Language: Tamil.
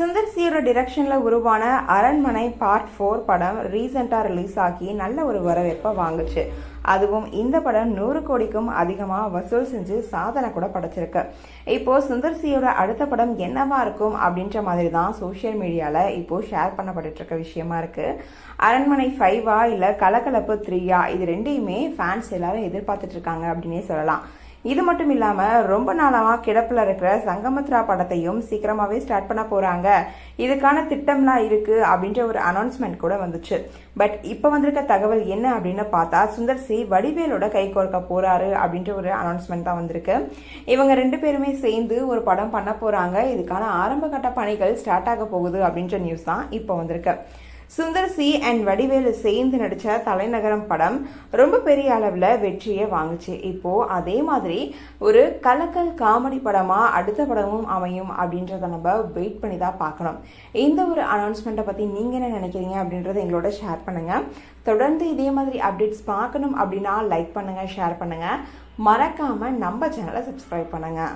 சுந்தர் சியோட டிரெக்ஷனில் உருவான அரண்மனை பார்ட் ஃபோர் படம் ரீசெண்டாக ரிலீஸ் ஆகி நல்ல ஒரு வரவேற்பை வாங்குச்சு. அதுவும் இந்த படம் நூறு கோடிக்கும் அதிகமாக வசூல் செஞ்சு சாதனை கூட படைச்சிருக்கு. இப்போ சுந்தர் சியோட அடுத்த படம் என்னவா இருக்கும் அப்படின்ற மாதிரி தான் சோஷியல் மீடியாவில் இப்போ ஷேர் பண்ணப்பட்டு இருக்க விஷயமா இருக்கு. அரண்மனை ஃபைவா இல்லை கலகலப்பு த்ரீயா இது ரெண்டையுமே ஃபேன்ஸ் எல்லாரும் எதிர்பார்த்துட்டு இருக்காங்க அப்படின்னே சொல்லலாம். இது மட்டும் இல்லாமல் ரொம்ப நாளாக கிடப்பில் இருக்கிற சங்கமித்ரா படத்தையும் சீக்கிரமாகவே ஸ்டார்ட் பண்ண போகிறாங்க இதுக்கான திட்டம்லாம் இருக்குது அப்படின்ற ஒரு அனௌன்ஸ்மெண்ட் கூட வந்துச்சு. பட் இப்போ வந்திருக்க தகவல் என்ன அப்படின்னு பார்த்தா சுந்தர் சி வடிவேலோட கை கோர்க்க போகிறாரு அப்படின்ற ஒரு அனௌன்ஸ்மெண்ட் தான் வந்திருக்கு. இவங்க ரெண்டு பேருமே சேர்ந்து ஒரு படம் பண்ண போகிறாங்க இதுக்கான ஆரம்ப கட்ட பணிகள் ஸ்டார்ட் ஆக போகுது அப்படின்ற நியூஸ் தான் இப்போ வந்திருக்கு. சுந்தர் சி அண்ட் வடிவேலு சேர்ந்து நடித்த தலைநகரம் படம் ரொம்ப பெரிய அளவில் வெற்றியை வாங்குச்சு. இப்போ அதே மாதிரி ஒரு கலக்கல் காமெடி படமா அடுத்த படமும் அமையும் அப்படின்றத நம்ம வெயிட் பண்ணி தான் பார்க்கணும். இந்த ஒரு அனௌன்ஸ்மெண்ட்டை பற்றி நீங்கள் என்ன நினைக்கிறீங்க அப்படின்றத எங்களோட ஷேர் பண்ணுங்க. தொடர்ந்து இதே மாதிரி அப்டேட்ஸ் பார்க்கணும் அப்படின்னா லைக் பண்ணுங்க ஷேர் பண்ணுங்க. மறக்காம நம்ம சேனலை சப்ஸ்கிரைப் பண்ணுங்கள்